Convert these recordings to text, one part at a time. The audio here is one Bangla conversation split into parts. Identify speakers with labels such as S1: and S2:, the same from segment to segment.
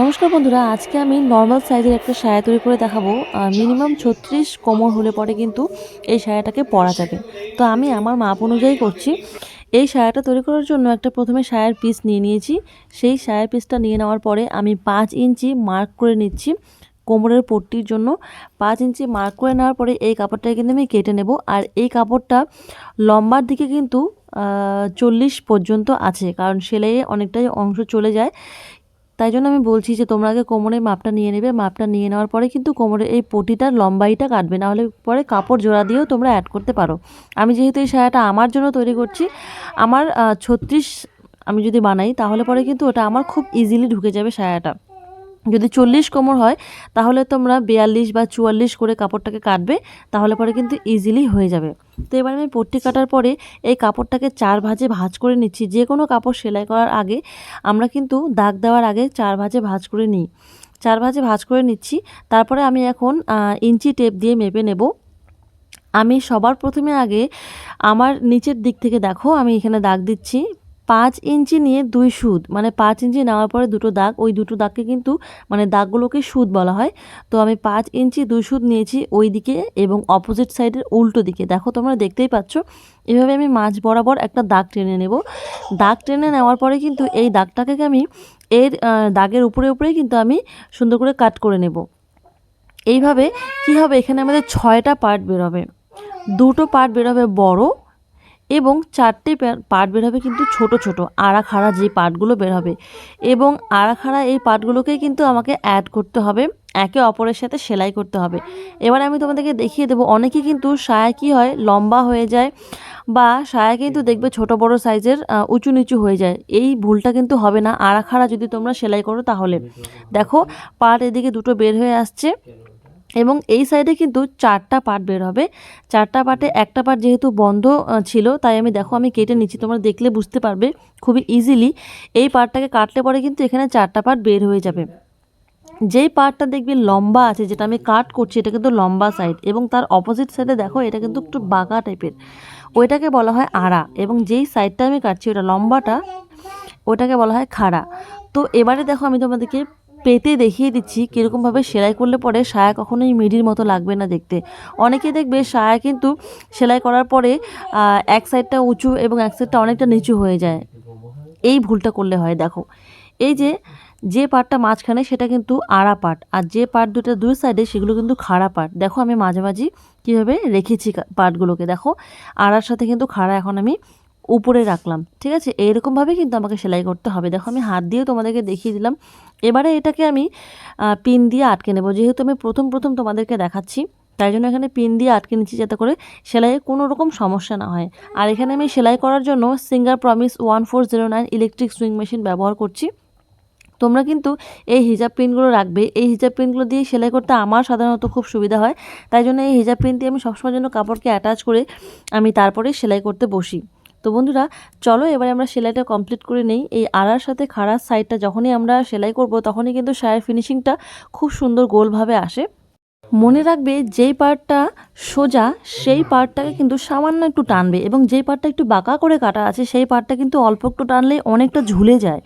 S1: নমস্কার বন্ধুরা, আজকে আমি নর্মাল সাইজের একটা সায়া তৈরি করে দেখাবো। মিনিমাম ছত্রিশ কোমর হলে পরে কিন্তু এই সায়াটাকে পরা যাবে। তো আমি আমার মাপ অনুযায়ী করছি। এই সায়াটা তৈরি করার জন্য একটা প্রথমে সায়ার পিস নিয়ে নিয়েছি। সেই সায়ার পিসটা নিয়ে নেওয়ার পরে আমি পাঁচ ইঞ্চি মার্ক করে নিচ্ছি কোমরের পট্টির জন্য। পাঁচ ইঞ্চি মার্ক করে নেওয়ার পরে এই কাপড়টাকে কিন্তু আমি কেটে নেব। আর এই কাপড়টা লম্বার দিকে কিন্তু চল্লিশ পর্যন্ত আছে। কারণ সেলাইয়ে অনেকটাই অংশ চলে যায়। তাই জন্য আমি বলছি যে তোমরা আগে কোমরের মাপটা নিয়ে নেবে, মাপটা নিয়ে নেওয়ার পরে কিন্তু কোমরের এই পটিটার লম্বাইটা কাটবে, নাহলে পরে কাপড় জোড়া দিয়েও তোমরা অ্যাড করতে পারো। আমি যেহেতু এই সায়াটা আমার জন্য তৈরি করছি, আমার ছত্রিশ আমি যদি বানাই, তাহলে পরে কিন্তু ওটা আমার খুব ইজিলি ঢুকে যাবে সায়াটা যদি চল্লিশ কোমর হয়, তাহলে তোমরা বিয়াল্লিশ বা চুয়াল্লিশ করে কাপড়টাকে কাটবে, তাহলে পরে কিন্তু ইজিলি হয়ে যাবে। তো এবার আমি পট্টি কাটার পরে এই কাপড়টাকে চার ভাজে ভাজ করে নিচ্ছি। যে কোনো কাপড় সেলাই করার আগে আমরা কিন্তু দাগ দেওয়ার আগে চার ভাজে ভাজ করে নিই। চার ভাজে ভাজ করে নিচ্ছি। তারপরে আমি এখন ইঞ্চি টেপ দিয়ে মেপে নেব। আমি সবার প্রথমে আগে আমার নিচের দিক থেকে দেখো, আমি এখানে দাগ দিচ্ছি। পাঁচ ইঞ্চি নিয়ে দুই সুদ মানে পাঁচ ইঞ্চি নেওয়ার পরে দুটো দাগ, ওই দুটো দাগকে কিন্তু মানে দাগগুলোকে সুদ বলা হয়। তো আমি পাঁচ ইঞ্চি দুই সুদ নিয়েছি ওই দিকে এবং অপোজিট সাইডের উল্টো দিকে। দেখো তোমরা দেখতেই পাচ্ছ, এভাবে আমি মাঝ বরাবর একটা দাগ টেনে নেব। দাগ টেনে নেওয়ার পরে কিন্তু এই দাগটাকে আমি, এর দাগের উপরে উপরে কিন্তু আমি সুন্দর করে কাট করে নেব। এইভাবে কি হবে? এখানে আমাদের ছয়টা পার্ট বেরোবে। দুটো পার্ট বেরোবে বড় এবং চারটে পার্ট বের হবে কিন্তু ছোট ছোট আড়া খাড়া যে পার্টগুলো বের হবে। এবং আড়া খাড়া এই পার্টগুলোকেই কিন্তু আমাকে অ্যাড করতে হবে, একে অপরের সাথে সেলাই করতে হবে। এবার আমি তোমাদেরকে দেখিয়ে দেবো, অনেকে কিন্তু সায়া কী হয়, লম্বা হয়ে যায় বা সায়া কিন্তু দেখবে ছোট বড় সাইজের উঁচু নিচু হয়ে যায়। এই ভুলটা কিন্তু হবে না আড়া খাড়া যদি তোমরা সেলাই করো তাহলে। দেখো, পার্ট এদিকে দুটো বের হয়ে আসছে। এবং এই সাইডে কিন্তু চারটা পার্ট বের হবে। চারটা পার্টে একটা পার্ট যেহেতু বন্ধ ছিল, তাই আমি দেখো আমি কেটে নিচ্ছি, তোমরা দেখলে বুঝতে পারবে খুবই ইজিলি এই পার্টটাকে কাটলে পরে কিন্তু এখানে চারটা পার্ট বের হয়ে যাবে। যেই পার্টটা দেখবে লম্বা আছে, যেটা আমি কাট করছি, এটা কিন্তু লম্বা সাইড এবং তার অপোজিট সাইডে দেখো, এটা কিন্তু একটু বাঁকা টাইপের ওইটাকে বলা হয় আড়া এবং যেই সাইডটা আমি কাটছি, ওটা লম্বাটা ওটাকে বলা হয় খাড়া। তো এবারে দেখো আমি তোমাদেরকে পেতে দেখিয়ে দিচ্ছি কীরকমভাবে সেলাই করলে পরে সায়া কখনোই মিডির মতো লাগবে না দেখতে। অনেকে দেখবে সায়া কিন্তু সেলাই করার পরে এক সাইডটা উঁচু এবং এক সাইডটা অনেকটা নিচু হয়ে যায়। এই ভুলটা করলে হয়, দেখো। এই যে যে পাটটা মাঝখানে সেটা কিন্তু আড়া পাট আর যে পাট দুটো দুই সাইডে সেগুলো কিন্তু খাড়া পার্ট দেখো আমি মাঝামাঝি কীভাবে রেখেছি পাটগুলোকে দেখো, আড়ার সাথে কিন্তু খাড়া এখন আমি উপরে রাখলাম, ঠিক আছে? এইরকমভাবে কিন্তু আমাকে সেলাই করতে হবে। দেখো, আমি হাত দিয়েও তোমাদেরকে দেখিয়ে দিলাম। এবারে এটাকে আমি পিন দিয়ে আটকে নেব। যেহেতু আমি প্রথম প্রথম তোমাদেরকে দেখাচ্ছি, তাই জন্য এখানে পিন দিয়ে আটকে নিচ্ছি যাতে করে সেলাইয়ে কোনো রকম সমস্যা না হয়। আর এখানে আমি সেলাই করার জন্য Singer promise one four zero nine electric sewing machine ব্যবহার করছি। তোমরা কিন্তু এই হিজাব পিনগুলো রাখবে। এই হিজাব পিনগুলো দিয়ে সেলাই করতে আমার সাধারণত খুব সুবিধা হয়। তাই জন্য এই হিজাব পিন দিয়ে আমি সবসময় জন্য কাপড়কে অ্যাটাচ করে আমি তারপরে সেলাই করতে বসি। তো বন্ধুরা, চলো এবারে আমরা সেলাইটা কমপ্লিট করে নেই। এই আড়ার সাথে খাড়ার সাইডটা যখনই আমরা সেলাই করব, তখনই কিন্তু সায়ের ফিনিশিংটা খুব সুন্দর গোলভাবে আসে। মনে রাখবে যেই পার্টটা সোজা, সেই পার্টটাকে কিন্তু সামান্য একটু টানবে এবং যেই পার্টটা একটু বাঁকা করে কাটা আছে, সেই পার্টটা কিন্তু অল্প একটু টানলেই অনেকটা ঝুলে যায়।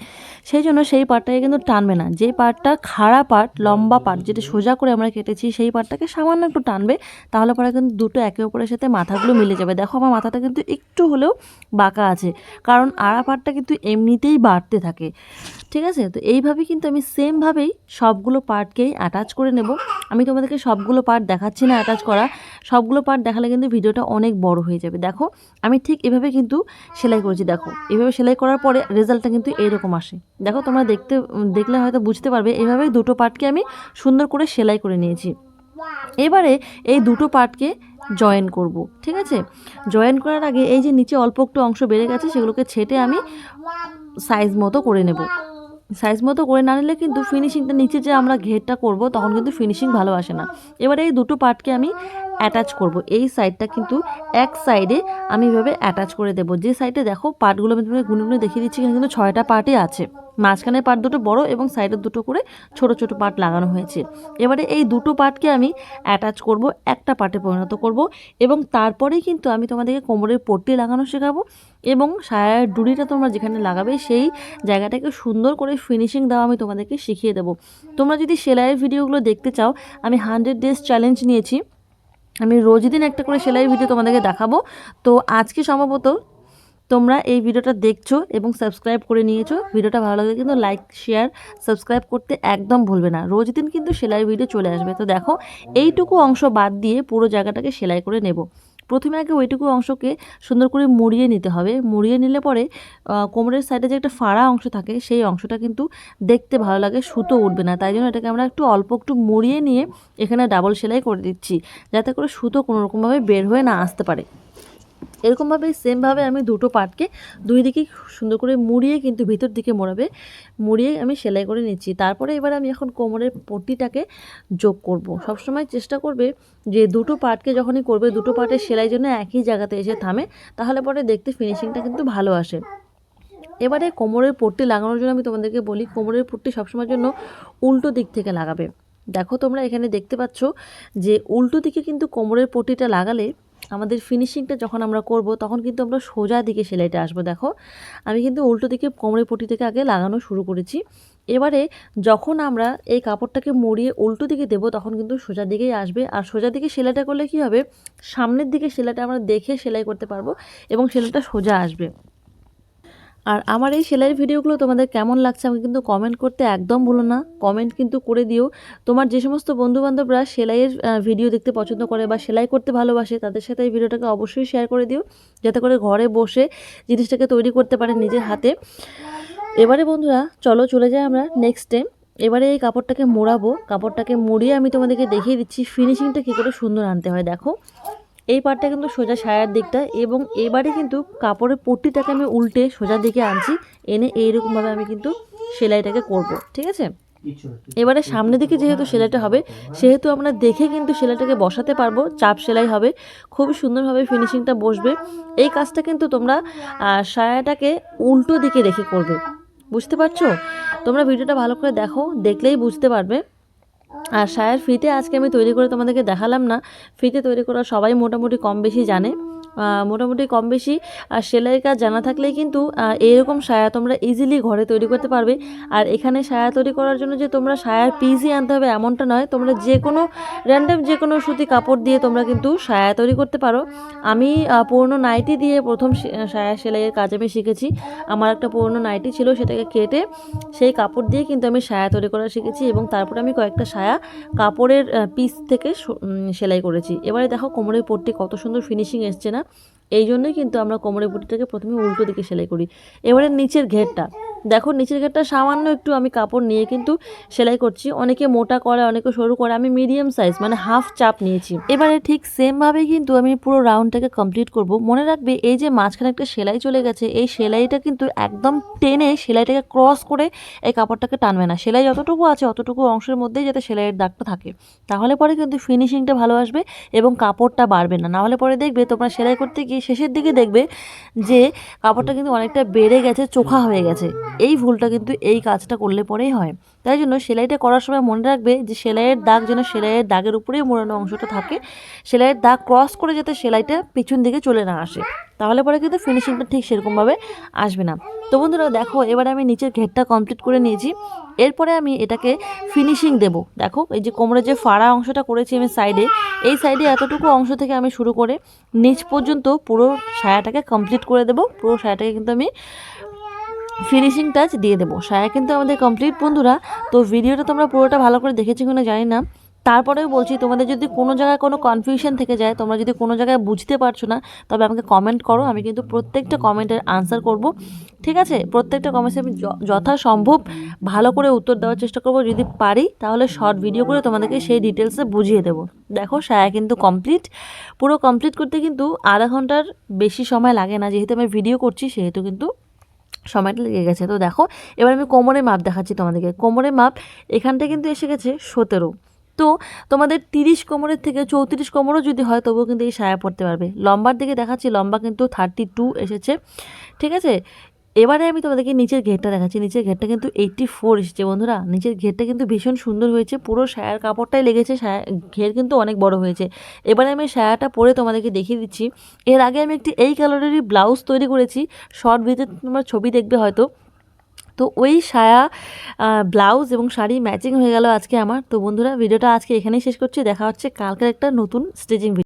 S1: সেই জন্য সেই পার্টটাকে কিন্তু টানবে না। যেই পার্টটা খাড়া পার্ট লম্বা পার্ট যেটা সোজা করে আমরা কেটেছি, সেই পার্টটাকে সামান্য একটু টানবে, তাহলে পরে কিন্তু দুটো একে অপরের সাথে মাথাগুলো মিলে যাবে। দেখো আমার মাথাটা কিন্তু একটু হলেও বাঁকা আছে, কারণ আড়া পার্টটা কিন্তু এমনিতেই বাড়তে থাকে। ঠিক আছে? তো এইভাবেই কিন্তু আমি সেমভাবেই সবগুলো পার্টকেই অ্যাটাচ করে নেব। আমি তোমাদেরকে সবগুলো পার্ট দেখাচ্ছি না অ্যাটাচ করা। সবগুলো পার্ট দেখালে কিন্তু ভিডিওটা অনেক বড় হয়ে যাবে। দেখো, আমি ঠিক এভাবে কিন্তু সেলাই করেছি। দেখো, এভাবে সেলাই করার পরে রেজাল্টটা কিন্তু এইরকম আসে। দেখো তোমরা দেখতে, দেখলে হয়তো বুঝতে পারবে, এভাবেই দুটো পার্টকে আমি সুন্দর করে সেলাই করে নিয়েছি। এবারে এই দুটো পার্টকে জয়েন করব, ঠিক আছে? জয়েন করার আগে এই যে নিচে অল্প একটু অংশ বেড়ে গেছে, সেগুলোকে ছেটে আমি সাইজ মতো করে নেব। সাইজ মতো করে না নিলে কিন্তু ফিনিশিংটা নিচে যে আমরা ঘেরটা করব, তখন কিন্তু ফিনিশিং ভালো আসে না। এবারে এই দুটো পার্টকে আমি অ্যাটাচ করব। এই সাইডটা কিন্তু এক সাইডে আমি এভাবে অ্যাটাচ করে দেবো। যে সাইডে দেখো পার্টগুলো আমি তোমাকে গুনে গুনে দেখিয়ে দিচ্ছি কিন্তু ছয়টা পার্টই আছে। মাঝখানের পার্ট দুটো বড় এবং সাইডের দুটো করে ছোট ছোট পার্ট লাগানো হয়েছে। এবারে এই দুটো পার্টকে আমি অ্যাটাচ করব, একটা পার্টে পরিণত করব এবং তারপরেই কিন্তু আমি তোমাদেরকে কোমরের পট্টি লাগানো শেখাবো এবং সায়ার ডুরিটা তোমরা যেখানে লাগাবে সেই জায়গাটাকে সুন্দর করে ফিনিশিং দেওয়া আমি তোমাদেরকে শিখিয়ে দেবো। তোমরা যদি সেলাইয়ের ভিডিওগুলো দেখতে চাও, আমি হান্ড্রেড ডেজ চ্যালেঞ্জ নিয়েছি। আমি রোজ দিন একটা করে সেলাইয়ের ভিডিও তোমাদেরকে দেখাবো। তো আজকে সম্ভবত তোমরা এই ভিডিওটা দেখছ এবং সাবস্ক্রাইব করে নিয়েছো। ভিডিওটা ভালো লাগলে কিন্তু লাইক শেয়ার সাবস্ক্রাইব করতে একদম ভুলবে না। রোজ দিন কিন্তু সেলাই ভিডিও চলে আসবে। তো দেখো, এইটুকু অংশ বাদ দিয়ে পুরো জায়গাটাকে সেলাই করে নেব। প্রথমে আগে ওইটুকু অংশকে সুন্দর করে মুড়িয়ে নিতে হবে। মুড়িয়ে নিলে পরে কোমরের সাইডে যে একটা ফাড়া অংশ থাকে, সেই অংশটা কিন্তু দেখতে ভালো লাগে, সুতো উঠবে না। তাই জন্য এটাকে আমরা একটু অল্প একটু মুড়িয়ে নিয়ে এখানে ডাবল সেলাই করে দিচ্ছি, যাতে করে সুতো কোনোরকমভাবে বের হয়ে না আসতে পারে। এরকমভাবে সেমভাবে আমি দুটো পার্টকে দুই দিকে সুন্দর করে মুড়িয়ে কিন্তু ভিতর দিকে মোড়াবে, মুড়িয়ে আমি সেলাই করে নিচ্ছি। তারপরে এবার আমি এখন কোমরের পট্টিটাকে যোগ করব। সবসময় চেষ্টা করবে যে দুটো পার্টকে যখনই করবে, দুটো পার্টের সেলাই জন্য একই জায়গাতে এসে থামে, তাহলে পরে দেখতে ফিনিশিংটা কিন্তু ভালো আসে। এবারে কোমরের পট্টি লাগানোর জন্য আমি তোমাদেরকে বলি, কোমরের পট্টি সবসময়ের জন্য উল্টো দিক থেকে লাগাবে। দেখো তোমরা এখানে দেখতে পাচ্ছ যে উল্টো দিকে কিন্তু কোমরের পট্টিটা লাগালে আমাদের ফিনিশিংটা যখন আমরা করব, তখন কিন্তু আমরা সোজা দিকে সেলাইটা আসব, দেখো। আমি কিন্তু উল্টো দিকে কোমরে পটি থেকে আগে লাগানো শুরু করেছি। এবারে যখন আমরা এই কাপড়টাকে মুড়িয়ে উল্টো দিকে দেব, তখন কিন্তু সোজা দিকেই আসবে। আর সোজা দিকে সেলাইটা করলে কি হবে? সামনের দিকে সেলাইটা আমরা দেখে সেলাই করতে পারব এবং সেলাইটা সোজা আসবে। আর আমার এই সেলাইয়ের ভিডিওগুলো তোমাদের কেমন লাগছে আমাকে কিন্তু কমেন্ট করতে একদম ভুলো না। কমেন্ট কিন্তু করে দিও। তোমার যে সমস্ত বন্ধুবান্ধবরা সেলাইয়ের ভিডিও দেখতে পছন্দ করে বা সেলাই করতে ভালোবাসে, তাদের সাথে এই ভিডিওটাকে অবশ্যই শেয়ার করে দিও। যাতে করে ঘরে বসে জিনিসটাকে তৈরি করতে পারে নিজের হাতে। এবারে বন্ধুরা, চলো চলে যাই আমরা নেক্সট ডে এবারে এই কাপড়টাকে মোড়াবো। কাপড়টাকে মুড়িয়ে আমি তোমাদেরকে দেখিয়ে দিচ্ছি ফিনিশিংটা কী করে সুন্দর আনতে হয়, দেখো। এই পাটটা কিন্তু সোজা সায়ার দিকটা এবং এবারে কিন্তু কাপড়ের পট্টিটাকে আমি উল্টে সোজা দিকে আনছি, এনে এইরকমভাবে আমি কিন্তু সেলাইটাকে করব, ঠিক আছে? এবারে সামনে দিকে যেহেতু সেলাইটা হবে, সেহেতু আমরা দেখে কিন্তু সেলাইটাকে বসাতে পারব, চাপ সেলাই হবে, খুব সুন্দরভাবে ফিনিশিংটা বসবে। এই কাজটা কিন্তু তোমরা সায়াটাকে উল্টো দিকে রেখে করবে, বুঝতে পারছ? তোমরা ভিডিওটা ভালো করে দেখো, দেখলেই বুঝতে পারবে। আর সায়ের ফিতে আজকে আমি তৈরি করে তোমাদেরকে দেখালাম না। ফিতে তৈরি করা সবাই মোটামুটি কম বেশি জানে। মোটামুটি কম বেশি আর সেলাইয়ের কাজ জানা থাকলেই কিন্তু আহ, এইরকম সায়া তোমরা ইজিলি ঘরে তৈরি করতে পারবে। আর এখানে সায়া তৈরি করার জন্য যে তোমরা সায়ার পিসই আনতে হবে এমনটা নয় তোমরা যে কোনো র্যান্ডাম যে কোনো সুতি কাপড় দিয়ে তোমরা কিন্তু সায়া তৈরি করতে পারো। আমি পুরনো নাইটি দিয়ে প্রথম সায়া সেলাইয়ের কাজ আমি শিখেছি। আমার একটা পুরনো নাইটি ছিল সেটাকে কেটে সেই কাপড় দিয়ে কিন্তু আমি সায়া তৈরি করা শিখেছি এবং তারপরে আমি কয়েকটা সায়া কাপড়ের পিস থেকে সেলাই করেছি। এবারে দেখো কোমরের পট্টি কত সুন্দর ফিনিশিং এসছে না? এই জন্যই কিন্তু আমরা কোমরের বুটিটাকে প্রথমে উল্টো দিকে সেলাই করি। এবারে নিচের ঘেরটা। দেখো, নিচের ঘেরটা সামান্য একটু আমি কাপড় নিয়ে কিন্তু সেলাই করছি। অনেকে মোটা করে, অনেকে সরু করে। আমি মিডিয়াম সাইজ মানে হাফ চাপ নিয়েছি। এবারে ঠিক সেমভাবে কিন্তু আমি পুরো রাউন্ডটাকে কমপ্লিট করব। মনে রাখবে, এই যে মাঝখানে একটা সেলাই চলে গেছে, এই সেলাইটা কিন্তু একদম টেনে সেলাইটাকে ক্রস করে এই কাপড়টাকে টানবে না। সেলাই যতটুকু আছে, অতটুকু অংশের মধ্যেই যাতে সেলাইয়ের দাগটা থাকে। তাহলে পরে কিন্তু ফিনিশিংটা ভালো আসবে এবং কাপড়টা বাড়বে না। নাহলে পরে দেখবে, তোমরা সেলাই করতে গিয়ে শেষের দিকে দেখবে যে কাপড়টা কিন্তু অনেকটা বেড়ে গেছে, চোখা হয়ে গেছে। এই ভুলটা কিন্তু এই কাজটা করলে পরেই হয়। তাই জন্য সেলাইটা করার সময় মনে রাখবে যে সেলাইয়ের দাগ যেন সেলাইয়ের দাগের উপরেই মোড়ানো অংশটা থাকে। সেলাইয়ের দাগ ক্রস করে যাতে সেলাইটা পিছন দিকে চলে না আসে। তাহলে পরে কিন্তু ফিনিশিংটা ঠিক সেরকমভাবে আসবে না। তো বন্ধুরা দেখো, এবারে আমি নিচের ঘেরটা কমপ্লিট করে নিয়েছি। এরপরে আমি এটাকে ফিনিশিং দেব। দেখো, এই যে কোমরের যে ফাড়া অংশটা করেছি আমি সাইডে এই সাইডে এতটুকু অংশ থেকে আমি শুরু করে নিচ পর্যন্ত পুরো সায়াটাকে কমপ্লিট করে দেব। পুরো সায়াটাকে কিন্তু আমি ফিনিশিং টাচ দিয়ে দেবো। সায়া কিন্তু আমাদের কমপ্লিট বন্ধুরা, তো ভিডিওটা তোমরা পুরোটা ভালো করে দেখেছ কিনা জানি না। তারপরেও বলছি, তোমাদের যদি কোনো জায়গায় কোনো কনফিউশন থেকে যায়, তোমরা যদি কোনো জায়গায় বুঝতে পারছ না, তবে আমাকে কমেন্ট করো, আমি কিন্তু প্রত্যেকটা কমেন্টের আনসার করব। ঠিক আছে? প্রত্যেকটা কমেন্টে আমি যথাসম্ভব ভালো করে উত্তর দেওয়ার চেষ্টা করব। যদি পারি, তাহলে শর্ট ভিডিও করে তোমাদেরকে সেই ডিটেলসে বুঝিয়ে দেবো। দেখো, সায়া কিন্তু কমপ্লিট পুরো কমপ্লিট করতে কিন্তু আধা ঘণ্টার বেশি সময় লাগে না, যেহেতু আমি ভিডিও করছি, সেহেতু কিন্তু সময়টা লেগে গেছে। তো দেখো, এবার আমি কোমরের মাপ দেখাচ্ছি তোমাদেরকে। কোমরের মাপ এখানটা কিন্তু এসে গেছে সতেরো। তো তোমাদের তিরিশ কোমরের থেকে চৌত্রিশ কোমরও যদি হয়, তবুও কিন্তু এই সায়া পড়তে পারবে। লম্বার দিকে দেখাচ্ছি, লম্বা কিন্তু থার্টি টু এসেছে। ঠিক আছে? এবারে আমি তোমাদেরকে নিচের ঘেরটা দেখাচ্ছি। নিচের ঘেরটা কিন্তু এইটটি ফোর এসেছে বন্ধুরা। নিচের ঘেরটা কিন্তু ভীষণ সুন্দর হয়েছে। পুরো সায়ার কাপড়টাই লেগেছে। সায়া ঘের কিন্তু অনেক বড় হয়েছে। এবারে আমি সায়াটা পরে তোমাদেরকে দেখিয়ে দিচ্ছি। এর আগে আমি একটি এই কালারেরই ব্লাউজ তৈরি করেছি। শর্ট ভিতরে তোমার ছবি দেখবে হয়তো। তো ওই সায়া ব্লাউজ এবং শাড়ি ম্যাচিং হয়ে গেল আজকে আমার। তো বন্ধুরা, ভিডিওটা আজকে এখানেই শেষ করছি। দেখা হচ্ছে কালকের একটা নতুন ভিডিও